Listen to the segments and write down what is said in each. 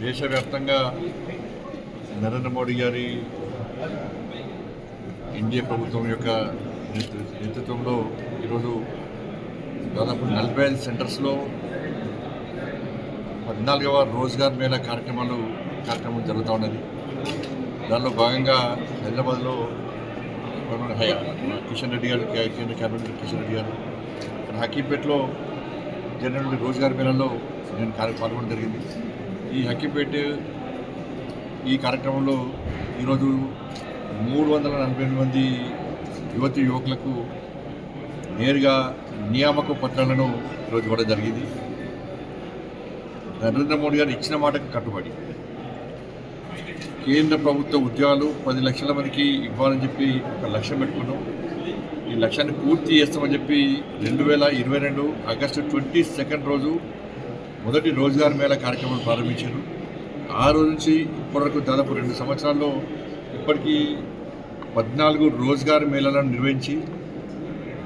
దేశవ్యాప్తంగా నరేంద్ర మోడీ గారి ఇండియా ప్రభుత్వం యొక్క నేతృత్వంలో ఈరోజు దాదాపు నలభై ఐదు సెంటర్స్లో పద్నాలుగవ రోజ్గార్ మేళా కార్యక్రమాలు కార్యక్రమం జరుగుతూ ఉన్నది. దానిలో భాగంగా హైదరాబాద్లో హై- కిషన్ రెడ్డి గారు కేంద్ర క్యాబినెట్ కిషన్ రెడ్డి గారు ఇక్కడ హకీంపేటలో జరిగినటువంటి రోజ్గార్ మేళలో నేను కార్య పాల్గొనడం జరిగింది. ఈ హక్కిపేట ఈ కార్యక్రమంలో ఈరోజు మూడు వందల నలభై ఎనిమిది మంది యువతి యువకులకు నేరుగా నియామక పత్రాలను ఈరోజు ఇవ్వడం జరిగింది. నరేంద్ర మోడీ గారు ఇచ్చిన మాటకు కట్టుబడి కేంద్ర ప్రభుత్వ ఉద్యోగాలు పది లక్షల మందికి ఇవ్వాలని చెప్పి ఒక లక్ష్యం పెట్టుకున్నాం. ఈ లక్ష్యాన్ని పూర్తి చేస్తామని చెప్పి రెండు వేల ఇరవై రెండు ఆగస్టు ట్వంటీ సెకండ్ రోజు మొదటి రోజ్గార్ మేళా కార్యక్రమం ప్రారంభించారు. ఆ రోజు నుంచి ఇప్పటివరకు దాదాపు రెండు సంవత్సరాల్లో ఇప్పటికీ పద్నాలుగు రోజుగార్ మేళాలను నిర్వహించి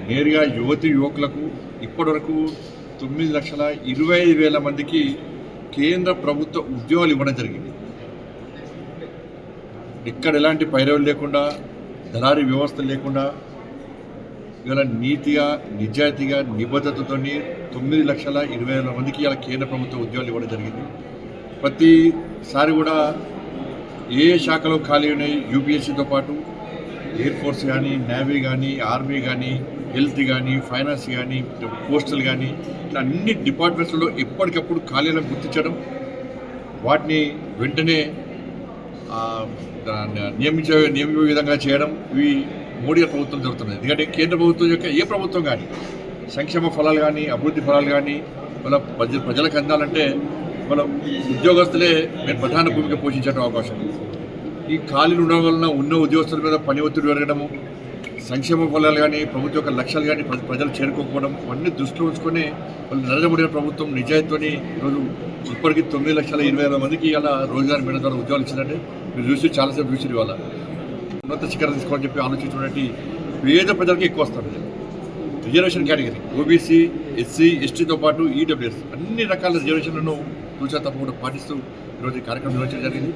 నేరుగా యువతి యువకులకు ఇప్పటివరకు తొమ్మిది లక్షల ఇరవై ఐదు వేల మందికి కేంద్ర ప్రభుత్వ ఉద్యోగాలు ఇవ్వడం జరిగింది. ఇక్కడ ఎలాంటి పైరవులు లేకుండా దళారీ వ్యవస్థ లేకుండా ఇవాళ నీతిగా నిజాయితీగా నిబద్ధతతో తొమ్మిది లక్షల ఇరవై వేల మందికి ఇలా కేంద్ర ప్రభుత్వ ఉద్యోగాలు ఇవ్వడం జరిగింది. ప్రతిసారి కూడా ఏ శాఖలో ఖాళీ ఉన్నాయి? యూపీఎస్సీతో పాటు ఎయిర్ ఫోర్స్ కానీ నేవీ కానీ ఆర్మీ కానీ హెల్త్ కానీ ఫైనాన్స్ కానీ పోస్టల్ కానీ ఇట్లా అన్ని డిపార్ట్మెంట్స్లో ఎప్పటికప్పుడు ఖాళీలను గుర్తించడం వాటిని వెంటనే నియమించే నియమించే విధంగా చేయడం ఇవి మోడీ ప్రభుత్వం జరుగుతున్నది. ఎందుకంటే కేంద్ర ప్రభుత్వం యొక్క ఏ ప్రభుత్వం కానీ సంక్షేమ ఫలాలు కానీ అభివృద్ధి ఫలాలు కానీ వాళ్ళ ప్రజ ప్రజలకు అందాలంటే మనం ఉద్యోగస్తులే మేము ప్రధాన భూమిక పోషించడం అవకాశం. ఈ ఖాళీలు ఉండడం వలన ఉన్న ఉద్యోగస్తుల మీద పని ఒత్తిడి పెరగడము సంక్షేమ ఫలాలు కానీ ప్రభుత్వ యొక్క లక్ష్యాలు కానీ ప్రజలు చేరుకోకపోవడం అన్ని దృష్టిలో ఉంచుకొని వాళ్ళు నరేంద్ర మోడీ ప్రభుత్వం నిజాయితీని ఈరోజు ఇప్పటికీ తొమ్మిది లక్షల ఇరవై వేల మందికి ఇలా రోజుగారి మేడ ద్వారా ఉద్యోగాలు ఇచ్చిందంటే మీరు చూసి చాలాసేపు చూసి ఇవాళ. ఉన్నత శిఖరం తీసుకోవాలని చెప్పి ఆలోచించినటువంటి పేద ప్రజలకి ఎక్కువ వస్తారు. రిజర్వేషన్ కేటగిరీ ఓబీసీ ఎస్సీ ఎస్టీతో పాటు ఈడబ్ల్యూఎస్ అన్ని రకాల రిజర్వేషన్లను తూచా తప్పకుండా పాటిస్తూ ఈరోజు ఈ కార్యక్రమం నిర్వహించడం జరిగింది.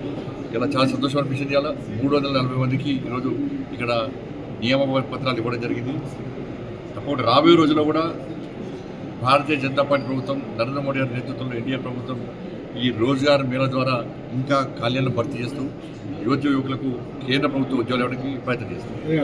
ఇలా చాలా సంతోషం అనిపించింది అలా మూడు వందల నలభై మందికి ఈరోజు ఇక్కడ నియమ పత్రాలు ఇవ్వడం జరిగింది. తప్పకుండా రాబోయే రోజుల్లో కూడా భారతీయ జనతా పార్టీ ప్రభుత్వం నరేంద్ర మోడీ గారి నేతృత్వంలో ఎన్డీఏ ప్రభుత్వం ఈ రోజ్గార్ మేళ ద్వారా ఇంకా ఖాళీలను భర్తీ చేస్తూ యువత యువకులకు కేంద్ర ప్రభుత్వ ఉద్యోగాలు ఇవ్వడానికి ప్రయత్నం చేస్తుంది